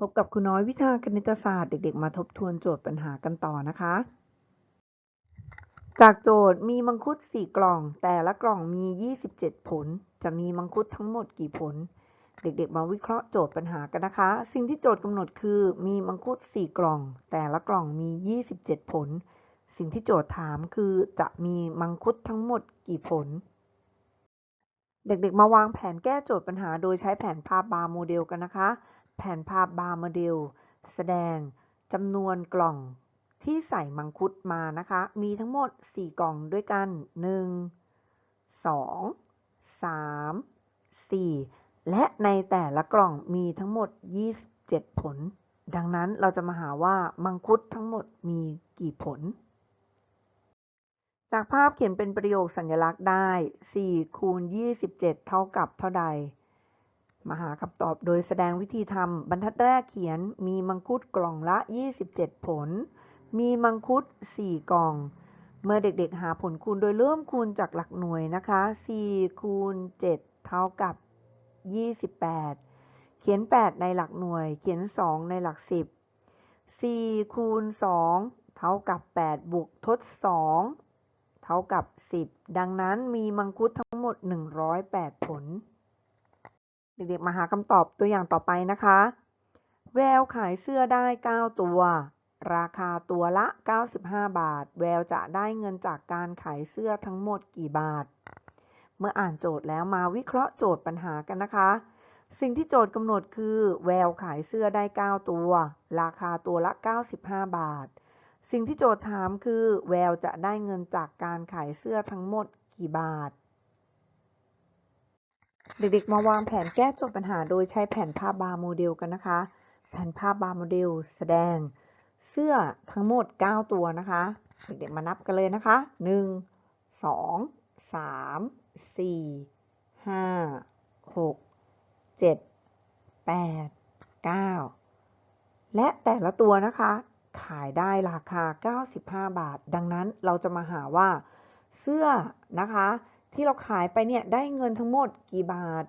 พบกับครูน้อยวิชาคณิตศาสตร์เด็ก ๆ มาทบทวนโจทย์ปัญหากันต่อนะคะ จากโจทย์มีมังคุด 4 กล่อง แต่ละกล่องมี 27 ผล จะมีมังคุดทั้งหมดกี่ผล เด็ก ๆ มาวิเคราะห์โจทย์ปัญหากันนะคะ สิ่งที่โจทย์กำหนดคือ มีมังคุด 4 กล่อง แต่ละกล่องมี 27 ผล สิ่งที่โจทย์ถามคือจะมีมังคุดทั้งหมดกี่ผลเด็ก ๆ มาวางแผนแก้โจทย์ปัญหาโดยใช้แผนภาพบาร์โมเดลกันนะคะ แผนภาพบาร์โมเดล แสดงจำนวนกล่องที่ใส่มังคุดมานะคะ มีทั้งหมด 4 กล่องด้วยกัน 1 2 3 4 และในแต่ละกล่องมีทั้งหมด 27 ผล ดังนั้นเราจะมาหาว่ามังคุดทั้งหมดมีกี่ผล จากภาพเขียนเป็นประโยคสัญลักษณ์ได้ 4 คูณ 27 เท่ากับเท่าใด มาหาคำตอบโดยแสดงวิธีทำบรรทัดแรกเขียนมีมังคุดกล่องละ 27 ผล มีมังคุด 4 กล่อง เมื่อเด็กๆ หาผลคูณโดยเริ่มคูณจากหลักหน่วยนะคะ 4 คูณ 7 เท่ากับ 28 เขียน 8 ในหลักหน่วย เขียน 2 ในหลัก 10 4 คูณ 2 เท่ากับ 8 บวกทด 2 เท่ากับ 10 ดังนั้นมีมังคุดทั้งหมด 108 ผล เด็กๆมาหาคำตอบตัวอย่างต่อไปนะคะ แววขายเสื้อได้ 9 ตัว ราคาตัวละ 95 บาท แววจะได้เงินจากการขายเสื้อทั้งหมดกี่บาท เมื่ออ่านโจทย์แล้วมาวิเคราะห์โจทย์ปัญหากันนะคะ สิ่งที่โจทย์กำหนดคือ แววขายเสื้อได้ 9 ตัว ราคาตัวละ 95 บาท สิ่งที่โจทย์ถามคือ แววจะได้เงินจากการขายเสื้อทั้งหมดกี่บาท เด็กๆ มาวางแผนแก้โจทย์ปัญหาโดยใช้แผนภาพบาร์โมเดลกันนะคะ แผนภาพบาร์โมเดลแสดงเสื้อทั้งหมด 9 ตัวนะคะ เด็กๆ มานับกันเลยนะคะ 1 2 3 4 5 6 7 8 9 และแต่ละตัวนะคะ ขายได้ราคา 95 บาท ดังนั้นเราจะมาหาว่าเสื้อนะคะ ที่เราขายไปเนี่ยได้เงินทั้งหมดกี่บาท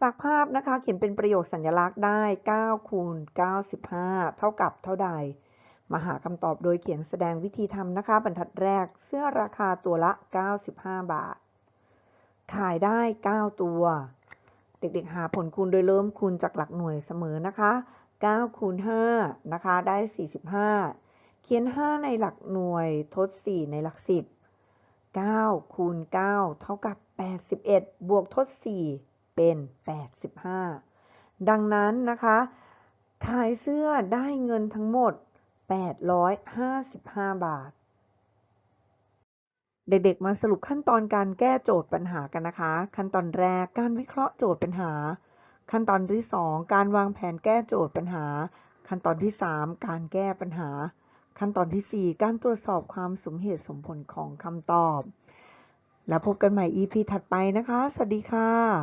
จากภาพนะคะเขียนเป็นประโยคสัญลักษณ์ได้9คูณ95 เท่ากับเท่าใด มาหาคำตอบโดยเขียนแสดงวิธีทำนะคะ บรรทัดแรกเสื้อราคาตัวละ 95 บาท ขายได้ 9 ตัว เด็กๆหาผลคูณโดยเริ่มคูณจากหลักหน่วยเสมอนะคะ9คูณ5นะคะได้ 45 เขียน 5 ในหลักหน่วยทด 4 ในหลัก 10 9 คูณ 9 เท่ากับ 81 บวกทด 4 เป็น 85 ดังนั้นนะคะขายเสื้อได้เงินทั้งหมด 855 บาท เด็กๆ มาสรุปขั้นตอนการแก้โจทย์ปัญหากันนะคะ ขั้นตอนแรกการวิเคราะห์โจทย์ปัญหา ขั้นตอนที่ 2 การวางแผนแก้โจทย์ปัญหา ขั้นตอนที่ 3 การแก้ปัญหา ขั้นตอนที่ 4 การตรวจสอบความสมเหตุสมผลของคำตอบ แล้วพบกันใหม่ EP ถัดไปนะคะ สวัสดีค่ะ